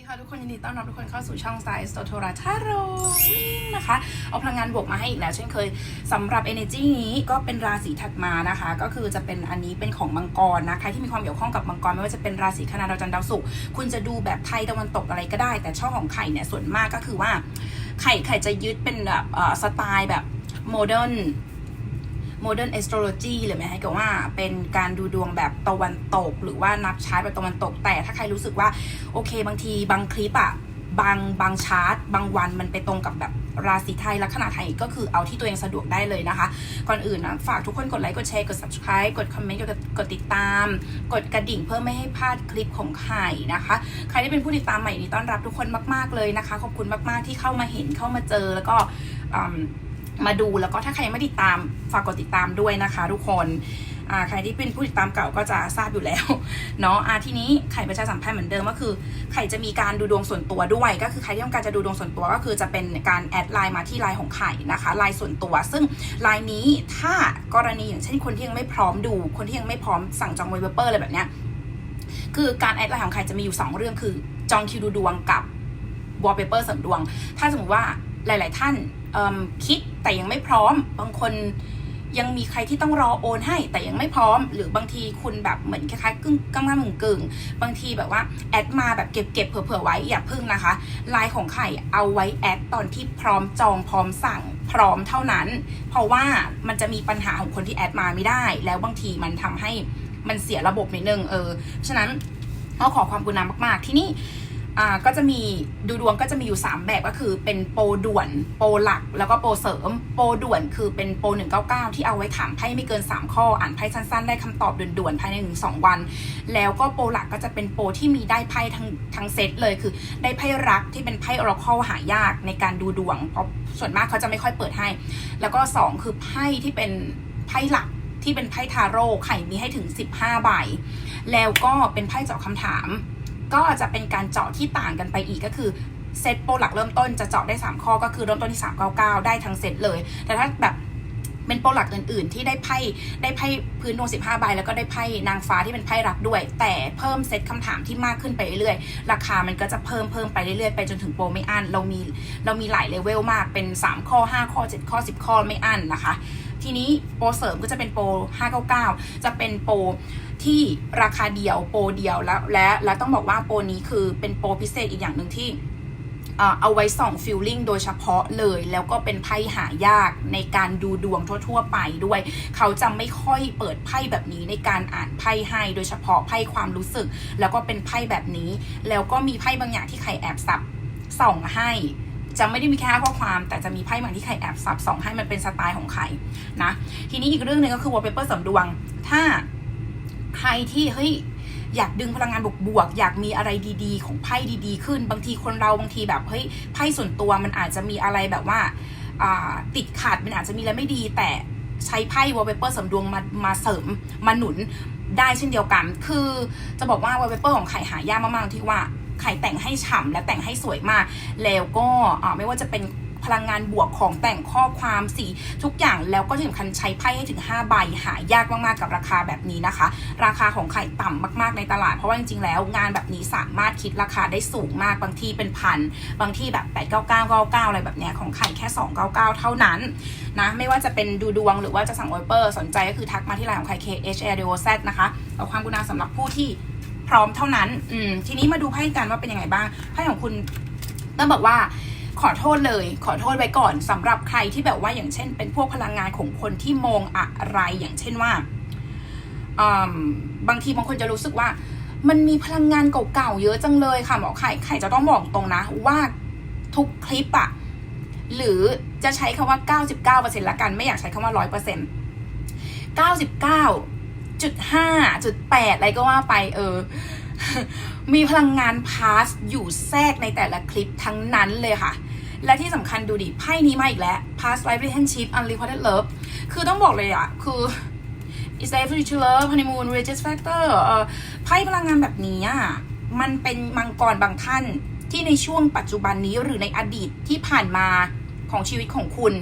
ดีค่ะทุกคนยินดีต้อนรับทุกคนเข้าสู่ช่อง Size โทราทาโรนี่นะคะ เอาพลังงานบวกมาให้อีกแล้วเช่นเคยสำหรับ Energy นี้ก็เป็นราศีถัดมานะคะ ก็คือจะเป็นอันนี้เป็นของมังกรนะใครที่มีความเกี่ยวข้องกับมังกรไม่ว่าจะเป็นราศีคณะดาวจันทร์ดาวศุกร์คุณจะดูแบบไทยตะวันตกอะไรก็ได้ แต่ช่องของไข่เนี่ยส่วนมากก็คือว่าไข่ไข่จะยึดเป็นแบบสไตล์แบบโมเดิร์น modern astrology หรือไม่ให้กับว่าเป็นการดูดวงแบบตะวันตก หรือว่านับชาร์ตแบบตะวันตก แต่ถ้าใครรู้สึกว่าโอเค บางทีบางคลิปอะบางบางชาร์ตบางวันมันไปตรงกับแบบราศีไทยลัคนาไทยก็คือเอาที่ตัวเองสะดวกได้เลยนะคะ ก่อนอื่นนะฝากทุกคนกดไลค์กดแชร์กด subscribe กดคอมเมนต์กดกดติดตาม กดกระดิ่งเพื่อไม่ให้พลาดคลิปของไข่นะคะ ใครที่เป็นผู้ติดตามใหม่นี่ต้อนรับทุกคนมาก ๆเลยนะคะ ขอบคุณมากๆที่เข้ามาเห็นเข้ามาเจอแล้วก็ มาดูแล้วก็ถ้าใครยังไม่ติดตามฝากกดติดตามด้วยนะคะทุกคนใครที่เป็นผู้ติดตามเก่าก็จะทราบอยู่แล้วเนาะทีนี้ไข่ประชาสัมพันธ์เหมือนเดิมก็คือไข่จะมีการดูดวงส่วนตัวด้วย ก็คือใครที่ต้องการจะดูดวงส่วนตัวก็คือจะเป็นการแอดไลน์มาที่ไลน์ของไข่นะคะไลน์ส่วนตัว ซึ่งไลน์นี้ถ้ากรณีอย่างเช่นคนที่ยังไม่พร้อมดู คนที่ยังไม่พร้อมสั่งจองเวเปอร์อะไรแบบเนี้ยคือการแอดไลน์ของไข่จะมีอยู่สองเรื่องคือจองคิวดูดวงกับวอลเปเปอร์เสริมดวง ถ้าสมมติว่าหลาย ๆ ท่าน คิดแต่ยังไม่พร้อม บางคนยังมีใครที่ต้องรอโอนให้แต่ยังไม่พร้อม หรือบางทีคุณแบบเหมือนคล้ายๆกึ่งกำลังกึ่งกึ่งบางทีแบบว่าแอดมาแบบเก็บเก็บเผื่อๆไว้อย่าพึ่งนะคะไลน์ของไข่เอาไว้แอดตอนที่พร้อมจองพร้อมสั่งพร้อมเท่านั้น เพราะว่ามันจะมีปัญหาของคนที่แอดมาไม่ได้ แล้วบางทีมันทำให้มันเสียระบบนิดนึงเออฉะนั้นก็ขอความกรุณามาก ๆ ที่นี่ อ่าก็จะมีดูดวงก็จะมีอยู่ 3 แบบก็คือเป็นโปรด่วนโปรหลัก แล้วก็โปรเสริม โปรด่วนคือเป็นโปร199 ที่เอาไว้ถามไพ่ไม่เกิน 3 ข้อ อ่านไพ่สั้นๆ ได้คำตอบด่วนๆภายใน1 2วัน แล้วก็โปรหลักก็จะเป็นโปรที่มีได้ไพ่ทั้งทั้งเซตเลยคือได้ไพ่รักที่เป็นไพ่อราค e หายากในการดูดวง เพราะส่วนมากเขาจะไม่ค่อยเปิดให้ แล้วก็ 2 คือไพ่ที่เป็นไพ่หลักที่เป็นไพ่ทาโร่ไข่มีให้ถึง 15 ใบ แล้วก็เป็นไพ่เจาะคำถาม ก็จะเป็นการเจาะที่ต่างกันไปอีกก็คือเซตโปรหลักเริ่มต้นจะเจาะได้ 3 ข้อก็คือเริ่มต้นที่ 399 ได้ทั้งเซตเลย แต่ถ้าแบบเป็นโปรหลักอื่น ๆ ที่ได้ไพ่ได้ไพ่พื้นดวง15 ใบแล้วก็ได้ไพ่นางฟ้าที่เป็นไพ่รักด้วย แต่เพิ่มเซตคำถามที่มากขึ้นไปเรื่อยๆราคามันก็จะเพิ่มเพิ่มไปเรื่อยๆไปจนถึงโปรไม่อั้นเรามีเรามีหลายเลเวลมากเป็น 3 ข้อ 5 ข้อ 7 ข้อ 10 ข้อไม่อั้นนะคะ ทีนี้โปรเสริมก็จะเป็นโปร 599 จะเป็นโปรที่ราคาเดียวโปรเดียวแล้วและและต้องบอกว่าโปรนี้คือเป็นโปรพิเศษอีกอย่างหนึ่งที่เออเอาไว้ส่องฟิลลิ่งโดยเฉพาะเลย แล้วก็เป็นไพ่หายากในการดูดวงทั่ว ๆ ไปด้วย เขาจะไม่ค่อยเปิดไพ่แบบนี้ในการอ่านไพ่ให้โดยเฉพาะไพ่ความรู้สึก แล้วก็เป็นไพ่แบบนี้ แล้วก็มีไพ่บางอย่างที่ใครแอบสับส่องให้ จะไม่ได้มีแค่ข้อความ แต่จะมีไพ่บางที่ใครแอบสับส่องให้มันเป็นสไตล์ของใครนะ ทีนี้อีกเรื่องหนึ่งก็คือ wallpaper เสริมดวง ถ้าใครที่เฮ้ยอยากดึงพลังงานบวกๆ อยากมีอะไรดีๆ ของไพ่ดีๆ ขึ้น บางทีคนเราบางทีแบบเฮ้ยไพ่ส่วนตัวมันอาจจะมีอะไรแบบว่าติดขัดมันอาจจะมีอะไรไม่ดี แต่ใช้ไพ่ wallpaper เสริมดวงมามาเสริมมาหนุนได้เช่นเดียวกัน คือจะบอกว่า wallpaper ของไข่หายากมากๆที่ว่า ไข่แต่งให้ฉ่ำและแต่งให้สวยมาก แล้วก็ไม่ว่าจะเป็นพลังงานบวกของแต่งข้อความสีทุกอย่างแล้วก็ที่สำคัญใช้ไพ่ให้ถึง 5 ใบหายากมากๆกับราคาแบบนี้นะคะ ราคาของไข่ต่ำมากๆในตลาด เพราะว่าจริงๆแล้วงานแบบนี้สามารถคิดราคาได้สูงมากบางที่เป็นพันบางที่แบบ 8 9 9 9 9 อะไรแบบเนี้ยของไข่แค่ 299 เท่านั้นนะไม่ว่าจะเป็นดูดวงหรือว่าจะสั่งวอเปอร์สนใจก็คือทักมาที่ไลน์ของไข่ K H A D O Z นะคะเอความกุณาสำหรับผู้ที่ พร้อมเท่านั้น อืม ทีนี้มาดูไพ่กันว่าเป็นยังไงบ้างไพ่ของคุณต้องบอกว่าขอโทษเลย ขอโทษไว้ก่อนสำหรับใครที่แบบว่าอย่างเช่น เป็นพวกพลังงานของคนที่มองอะไรอย่างเช่นว่าอืมบางทีบางคนจะรู้สึกว่า มันมีพลังงานเก่าๆเยอะจังเลยค่ะหมอไข่ไข่จะต้องบอกตรงนะ ว่าทุกคลิปอะหรือจะใช้คำว่า 99%ละกันไม่อยากใช้คำว่า 100% 99 จุดห้าจุดแปดอะไรก็ว่าไปเออ มีพลังงานพาสอยู่แทรกในแต่ละคลิปทั้งนั้นเลยค่ะ และที่สำคัญดูดิไพ่นี้มาอีกแล้ว past life relationship unrequited love คือต้องบอกเลยอะคือ is life to love honeymoon religious factor เออไพ่พลังงานแบบนี้อะมันเป็นมังกรบางท่านที่ในช่วงปัจจุบันนี้หรือในอดีตที่ผ่านมาของชีวิตของคุณ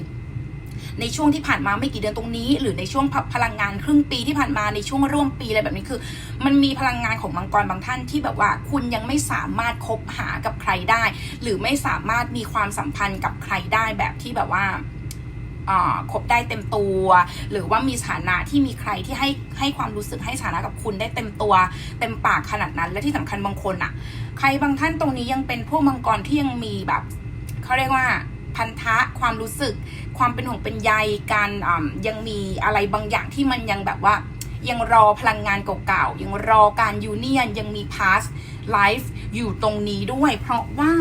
ในช่วงที่ผ่านมาไม่กี่เดือนตรงนี้ หรือในช่วงพพลังงานครึ่งปีที่ผ่านมาในช่วงร่วมปีอะไรแบบนี้คือ มันมีพลังงานของมังกรบางท่านที่แบบว่าคุณยังไม่สามารถคบหากับใครได้ หรือไม่สามารถมีความสัมพันธ์กับใครได้แบบที่แบบว่าคบได้เต็มตัว หรือว่ามีสถานะที่มีใครที่ให้ให้ความรู้สึกให้สถานะกับคุณได้เต็มตัว เต็มปากขนาดนั้น และที่สำคัญบางคนอะใครบางท่านตรงนี้ยังเป็นพวกมังกรที่ยังมีแบบเขาเรียกว่าพันธะความรู้สึก ความเป็นห่วงเป็นใยการยังมีอะไรบางอย่างที่มันยังแบบว่า ยังรอพลังงานเก่าๆยังรอการยูเนียนยังมี past life อยู่ตรงนี้ด้วย เพราะว่า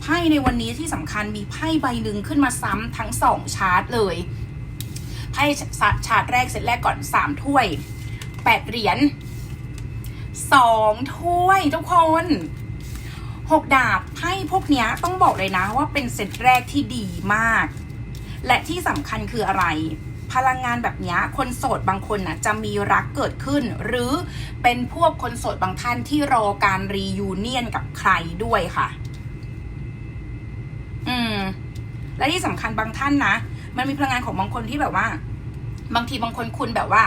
ไพ่ในวันนี้ที่สำคัญมีไพ่ใบหนึ่งขึ้นมาซ้ำทั้งสองชาร์ตเลยไพ่ชาร์ตแรกเสร็จแรกก่อนสามถ้วยแปดเหรียญสองถ้วยทุกคนหกดาบไพ่พวกนี้ต้องบอกเลยนะว่าเป็นเซตแรกที่ดีมาก และที่สำคัญคืออะไร พลังงานแบบนี้คนโสดบางคนนะจะมีรักเกิดขึ้น หรือเป็นพวกคนโสดบางท่านที่รอการรียูเนียนกับใครด้วยค่ะ อืม และที่สำคัญบางท่านนะมันมีพลังงานของบางคนที่แบบว่า บางทีบางคนคุณแบบว่า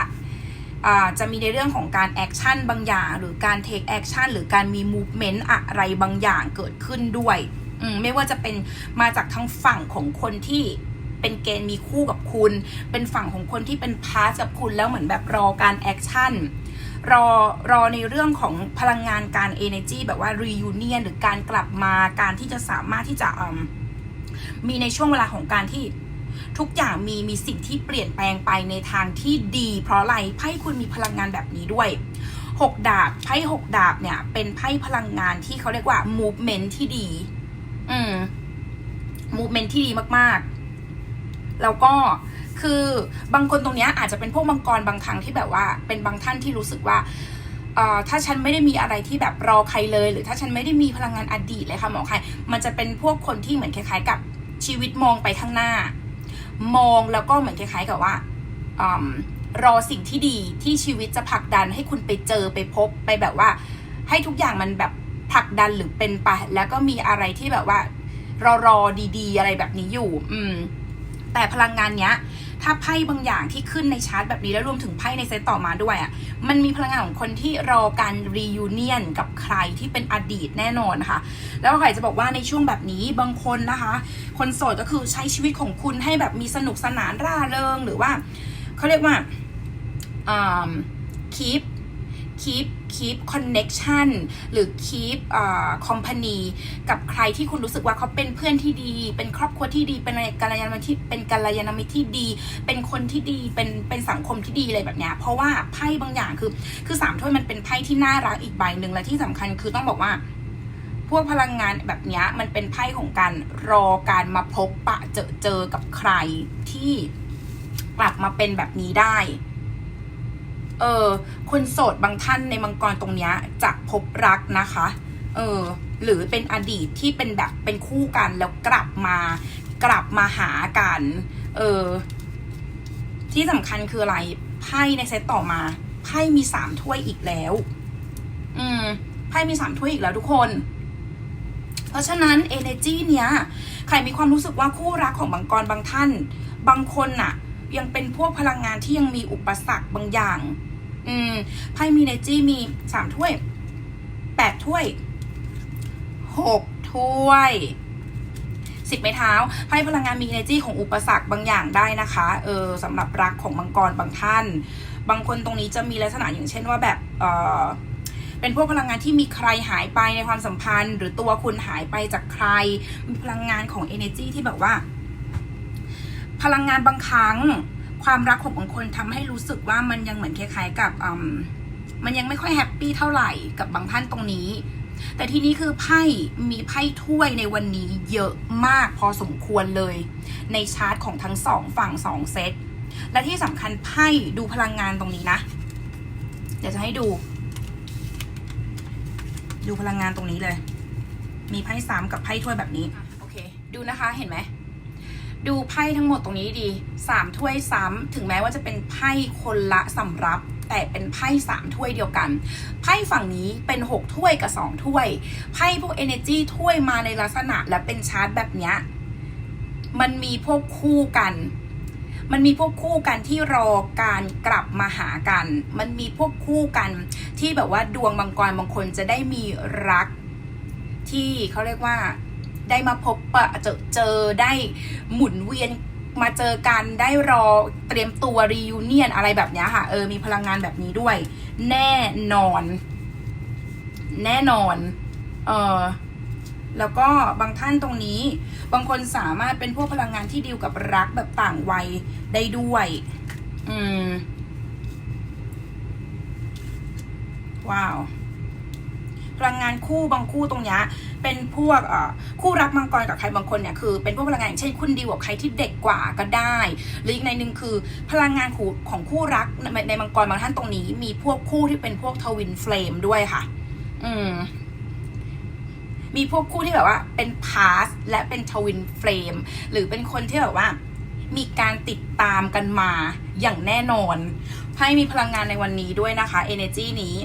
จะมีในเรื่องของการแอคชั่นบางอย่าง หรือการเทคแอคชั่นหรือการมีมูฟเมนต์อะไรบางอย่างเกิดขึ้นด้วยอืมไม่ว่าจะเป็นมาจากทางฝั่งของคนที่ เป็นเกณฑ์มีคู่กับคุณ เป็นฝั่งของคนที่เป็นพาร์ทกับคุณแล้วเหมือนแบบรอการแอคชั่นรอรอในเรื่องของพลังงานการ energy แบบว่า reunion หรือการกลับมาการที่จะสามารถที่จะมมีในช่วงเวลาของการที่ทุกอย่างมีมีสิ่งที่เปลี่ยนแปลงไปในทางที่ดี เพราะอะไรไพ่คุณมีพลังงานแบบนี้ด้วยหกดาบไพ่หกดาบเนี่ย เป็นไพ่พลังงานที่เขาเรียกว่า movement ที่ดี อืม movement ที่ดีมากๆ แล้วก็คือบางคนตรงนี้อาจจะเป็นพวกมังกรบางครั้งที่แบบว่าเป็นบางท่านที่รู้สึกว่าถ้าฉันไม่ได้มีอะไรที่แบบรอใครเลย หรือถ้าฉันไม่ได้มีพลังงานอดีตเลยค่ะหมอใครมันจะเป็นพวกคนที่เหมือนคล้ายๆ กับชีวิตมองไปข้างหน้า มองแล้วก็เหมือนคล้าย ๆ กับว่าอรอสิ่งที่ดีที่ชีวิตจะผลักดันให้คุณไปเจอไปพบไปแบบว่า ให้ทุกอย่างมันแบบผลักดันหรือเป็นไปแล้วก็มีอะไรที่แบบว่ารอรอดี ๆ อะไรแบบนี้อยู่ อืม แต่พลังงานเนี้ย ถ้าไพ่บางอย่างที่ขึ้นในชาร์ตแบบนี้แล้วรวมถึงไพ่ในเซตต่อมาด้วยอะ่ะมันมีพลังงานของคนที่รอการรียูเนียนกับใครที่เป็นอดีตแน่นอนนะคะแล้วใครจะบอกว่าในช่วงแบบนี้บางคนนะคะ คนโสดก็คือใช้ชีวิตของคุณให้แบบมีสนุกสนานร่าเริงหรือว่าเขาเรียกว่าอ่า keep keep keep connection หรือ keep อ่า company กับใครที่คุณรู้สึกว่าเขาเป็นเพื่อนที่ดี เป็นครอบครัวที่ดี เป็นกัลยาณมิตรที่เป็นกัลยาณมิตรที่ดี เป็นคนที่ดี เป็นเป็นสังคมที่ดีอะไรแบบเนี้ย เพราะว่าไพ่บางอย่างคือ คือสามถ้วยมันเป็นไพ่ที่น่ารักอีกใบหนึ่งและที่สำคัญคือต้องบอกว่าพวกพลังงานแบบนี้มันเป็นไพ่ของการรอการมาพบปะเจอเจอกับใครที่กลับมาเป็นแบบนี้ได้ เออคนโสดบางท่านในมังกรตรงเนี้ยจะพบรักนะคะ เออหรือเป็นอดีตที่เป็นแบบเป็นคู่กันแล้วกลับมากลับมาหากัน เออที่สำคัญคืออะไรไพ่ในเซตต่อมาไพ่มีสามถ้วยอีกแล้ว อืมไพ่มีสามถ้วยอีกแล้วทุกคน เพราะฉะนั้น energy เนี้ย ใครมีความรู้สึกว่าคู่รักของบางกรบางท่าน บางคนน่ะ ยังเป็นพวกพลังงานที่ยังมีอุปสรรคบางอย่าง อืมไพ่มี energy มีสามถ้วยแปดถ้วยหกถ้วยสิบไม้เท้าไพ่พลังงานมี energy ของอุปสรรคบางอย่างได้นะคะ เออสำหรับรักของมังกรบางท่าน บางคนตรงนี้จะมีลักษณะอย่างเช่นว่าแบบเออเป็นพวกพลังงานที่มีใครหายไปในความสัมพันธ์ หรือตัวคุณหายไปจากใคร มีพลังงานของ energy ที่แบบว่า พลังงานบางครั้ง ความรักของบางคนทำให้รู้สึกว่ามันยังเหมือนคล้ายๆกับอืมมันยังไม่ค่อยแฮปปี้เท่าไหร่กับบางท่านตรงนี้ แต่ทีนี้คือไพ่มีไพ่ถ้วยในวันนี้เยอะมากพอสมควรเลย ในชาร์ตของทั้งสองฝั่งสองเซตและที่สำคัญไพ่ดูพลังงานตรงนี้นะ เดี๋ยวจะให้ดู ดูพลังงานตรงนี้เลย มีไพ่ซ้ำกับไพ่ถ้วยแบบนี้ โอเค ดูนะคะเห็นไหม ดูไพ่ทั้งหมดตรงนี้ดีสามถ้วยซ้ำถึงแม้ว่าจะเป็นไพ่คนละสำรับ แต่เป็นไพ่สามถ้วยเดียวกัน ไพ่ฝั่งนี้เป็นหกถ้วยกับสองถ้วย ไพ่พวก energy ถ้วยมาในลักษณะและเป็นชาร์ตแบบเนี้ยมันมีพวกคู่กัน มันมีพวกคู่กันที่รอการกลับมาหากัน มันมีพวกคู่กันที่แบบว่าดวงมังกรบางคนจะได้มีรักที่เขาเรียกว่า ได้มาพบปะเจอเจอได้หมุนเวียนมาเจอกันได้รอเตรียมตัวรียูเนียนอะไรแบบนี้ค่ะเออมีพลังงานแบบนี้ด้วย แน่นอน แน่นอนเออแล้วก็บางท่านตรงนี้ บางคนสามารถเป็นพวกพลังงานที่ดีลกับรักแบบต่างวัยได้ด้วย อืม ว้าว พลังงานคู่บางคู่ตรงนี้เป็นพวกคู่รักมังกรกับใครบางคนเนี่ยคือเป็นพวกพลังงานเช่นคุณดีลกับใครที่เด็กกว่าก็ได้ หรืออีกในหนึ่งคือพลังงานของของคู่รักในในมังกรบางท่านตรงนี้ มีพวกคู่ที่เป็นพวกทวินเฟลมด้วยค่ะ อืมมีพวกคู่ที่แบบว่าเป็นพาสและเป็นทวินเฟลมหรือเป็นคนที่แบบว่า มีการติดตามกันมาอย่างแน่นอน ให้มีพลังงานในวันนี้ด้วยนะคะ energy นี้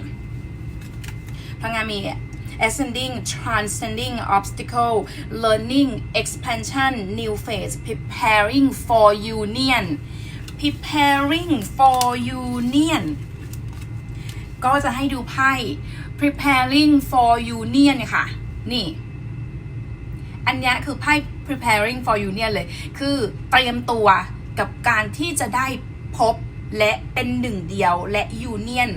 พลังงานมี ascending transcending obstacle learning expansion new phase preparing for union preparing for union ก็จะให้ดูไพ่ preparing for union นี่ค่ะ นี่ อันนี้คือไพ่ preparing for union เลย คือเตรียมตัวกับการที่จะได้พบและเป็นหนึ่งเดียวและ union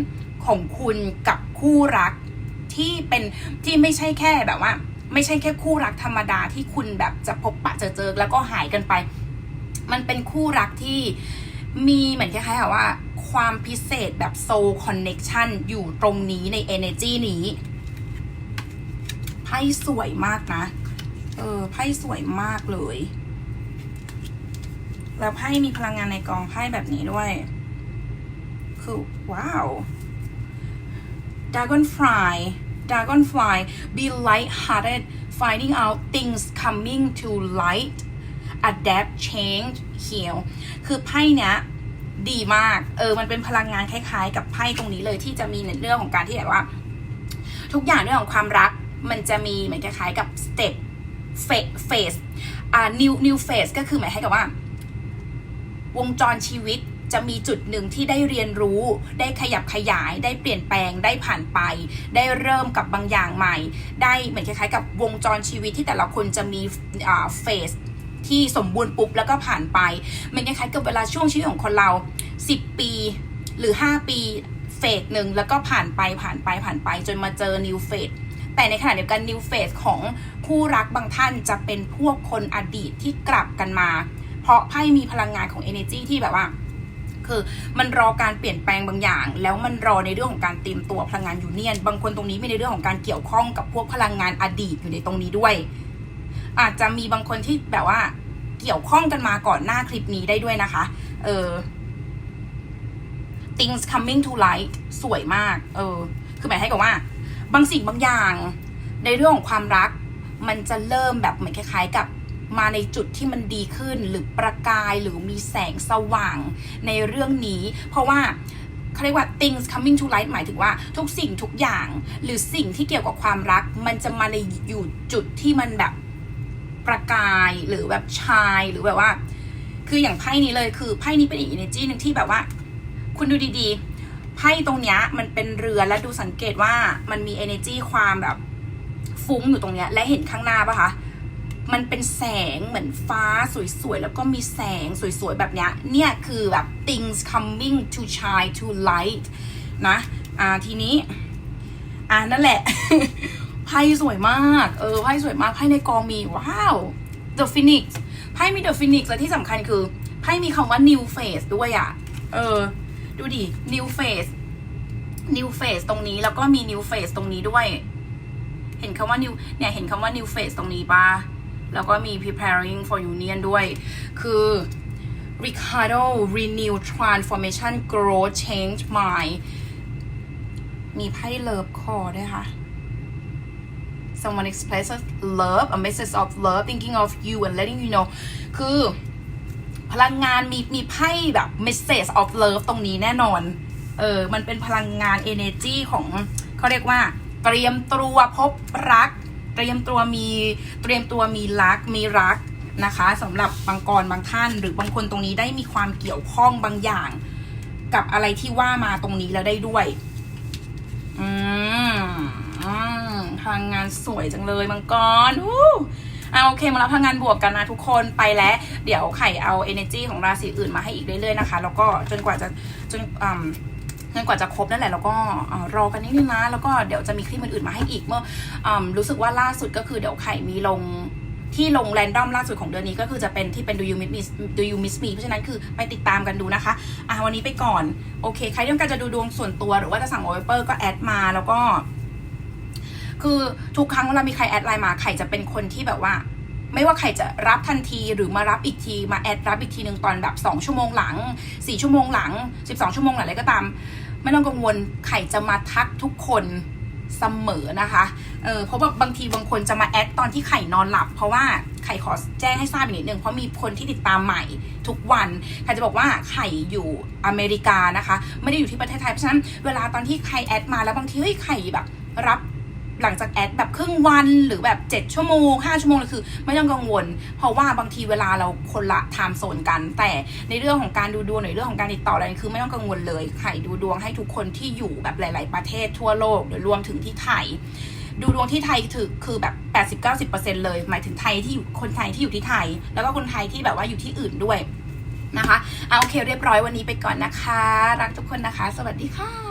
ของคุณกับคู่รัก ที่เป็นที่ไม่ใช่แค่แบบว่า ไม่ใช่แค่คู่รักธรรมดาที่คุณแบบจะพบปะเจอเจอแล้วก็หายกันไป มันเป็นคู่รักที่มีเหมือนคล้ายๆกับว่า ความพิเศษแบบ soul connection อยู่ตรงนี้ใน energy นี้ไพ่สวยมากนะ เออไพ่สวยมากเลย แล้วไพ่มีพลังงานในกองไพ่แบบนี้ด้วย คือว้าว Dragonfly Dragonfly be light-hearted finding out things coming to light adapt change heal คือไพ่เนี้ยดีมาก เออ มันเป็นพลังงานคล้ายๆ กับไพ่ตรงนี้เลยที่จะมีในเรื่องของการที่แบบว่า ทุกอย่างเรื่องของความรักมันจะมีเหมือนคล้ายๆกับสเต็ปเฟสอ่า new new phase ก็คือหมายให้กับว่า วงจรชีวิต จะมีจุดหนึ่งที่ได้เรียนรู้ ได้ขยับขยาย ได้เปลี่ยนแปลง ได้ผ่านไป ได้เริ่มกับบางอย่างใหม่ ได้เหมือนคล้ายๆ กับวงจรชีวิตที่แต่ละคนจะมีเฟสที่สมบูรณ์ปุ๊บแล้วก็ผ่านไป มันคล้ายๆกับเวลาช่วงชีวิตของคนเรา 10 ปีหรือ 5 ปีเฟสหนึ่งแล้วก็ผ่านไปผ่านไปผ่านไป จนมาเจอ new phase แต่ในขณะเดียวกัน new phase ของคู่รักบางท่านจะเป็นพวกคนอดีตที่กลับกันมา เพราะไพ่มีพลังงานของ energy ที่แบบว่า คือ มันรอการเปลี่ยนแปลงบางอย่าง แล้วมันรอในเรื่องของการเตรียมตัวพลังงานยูเนียน บางคนตรงนี้มีในเรื่องของการเกี่ยวข้องกับพวกพลังงานอดีตอยู่ในตรงนี้ด้วย อาจจะมีบางคนที่แบบว่าเกี่ยวข้องกันมาก่อนหน้าคลิปนี้ได้ด้วยนะคะ เออ things coming to light สวยมาก เออ คือหมายให้กับว่า บางสิ่งบางอย่าง ในเรื่องของความรัก มันจะเริ่มแบบเหมือนคล้ายๆกับ มาในจุดที่มันดีขึ้นหรือประกายหรือมีแสงสว่างในเรื่องนี้ เพราะว่าเขาเรียกว่า things coming to light หมายถึงว่าทุกสิ่งทุกอย่าง หรือสิ่งที่เกี่ยวกับความรัก มันจะมาในอยู่จุดที่มันแบบประกายหรือแบบชายหรือแบบว่า คืออย่างไพ่นี้เลยคือไพ่นี้เป็นอีก energy หนึ่งที่แบบว่า คุณดูดีๆ ไพ่ตรงเนี้ยมันเป็นเรือและดูสังเกตว่ามันมี energy ความแบบฟุ้งอยู่ตรงเนี้ยและเห็นข้างหน้าปะคะ มันเป็นแสงเหมือนฟ้าสวยๆ แล้วก็มีแสงสวยๆ แบบเนี้ยเนี่ยคือแบบ things coming to shine to light นะ อ่า ทีนี้ อ่า นั่นแหละ ไพ่สวยมาก เออ ไพ่สวยมาก ไพ่ในกองมี ว้าว The Phoenix ไพ่มี The Phoenix และที่สำคัญคือ ไพ่มีคำว่า new phase ด้วยอะ่ะ เออ ดูดิ new phase new phase ตรงนี้แล้วก็มี new phase ตรงนี้ด้วย เห็นคำว่า new เนี่ย เห็นคำว่า new phase ตรงนี้ปะ แล้วก็มี preparing for union ด้วย คือ Ricardo renew transformation grow change mind มีไพ่เลิฟคอด้วยค่ะ someone expresses love a message of love thinking of you and letting you know คือพลังงานมีมีไพ่แบบ message of love ตรงนี้แน่นอน เออ มันเป็นพลังงาน energy ของเขาเรียกว่า เตรียมตัวพบรัก ตรียมตัวมีเตรียมตัวมีรักมีรักนะคะสำหรับบางกรบางท่าน หรือบางคนตรงนี้ได้มีความเกี่ยวข้องบางอย่าง กับอะไรที่ว่ามาตรงนี้แล้วได้ด้วยอืมอืมพลังงานสวยจังเลยมังกรฮู้เอาโอเคมารับพลังงานบวกกันนะทุกคนไปแล้ว เดี๋ยวไข่เอา energy ของราศีอื่นมาให้อีกเรื่อยๆนะคะ แล้วก็จนกว่าจะจนอื มจนกว่าจะครบนั่นแหละแล้วก็รอกันนิดนึงนะแล้วก็เดี๋ยวจะมีคลิปอื่นๆมาให้อีกเมื่ออรู้สึกว่าล่าสุดก็คือเดี๋ยวไข่มีลงที่ลงแรนดอมล่าสุดของเดือนนี้ก็คือจะเป็นที่เป็น do you miss me do you miss me เพราะฉะนั้นคือไปติดตามกันดูนะคะอะวันนี้ไปก่อน โอเค ใครต้องการจะดูดวงส่วนตัวหรือว่าจะสั่งวอเปอร์ก็แอดมาแล้วก็ คือทุกครั้งเวลามีใครแอดไลน์มาไข่จะเป็นคนที่แบบว่า ไม่ว่าใครจะรับทันทีหรือมารับอีกทีมาแอดรับอีกทีหนึ่งตอนแบบ 2 ชั่วโมงหลัง 4 ชั่วโมงหลัง 12 ชั่วโมงหลังอะไรก็ตาม ไม่ต้องกังวลไข่จะมาทักทุกคนเสมอนะคะเออเพราะว่าบางทีบางคนจะมาแอดตอนที่ไข่นอนหลับ เพราะว่าไข่ขอแจ้งให้ทราบอีกนิดนึงเพราะมีคนที่ติดตามใหม่ทุกวันไข่จะบอกว่าไข่อยู่อเมริกานะคะ ไม่ได้อยู่ที่ประเทศไทยเพราะฉะนั้นเวลาตอนที่ใครแอดมาแล้วบางทีเฮ้ยไข่แบบรับ หลังจากแอดแบบครึ่งวันหรือแบบ 7 ชั่วโมง 5 ชั่วโมงเลยคือ ไม่ต้องกังวล เพราะว่าบางทีเวลาเราคนละไทม์โซนกัน แต่ในเรื่องของการดูดวงในเรื่องของการติดต่ออะไรคือไม่ต้องกังวลเลยไข่ดูดวงให้ทุกคนที่อยู่แบบหลาย ๆ ประเทศทั่วโลกหรือรวมถึงที่ไทยดูดวงที่ไทยถือคือแบบ 80-90%เลย หมายถึงไทยที่อยู่คนไทยที่อยู่ที่ไทย แล้วก็คนไทยที่แบบว่าอยู่ที่อื่นด้วยนะคะเอาโอเคเรียบร้อยวันนี้ไปก่อนนะคะ รักทุกคนนะคะ สวัสดีค่ะ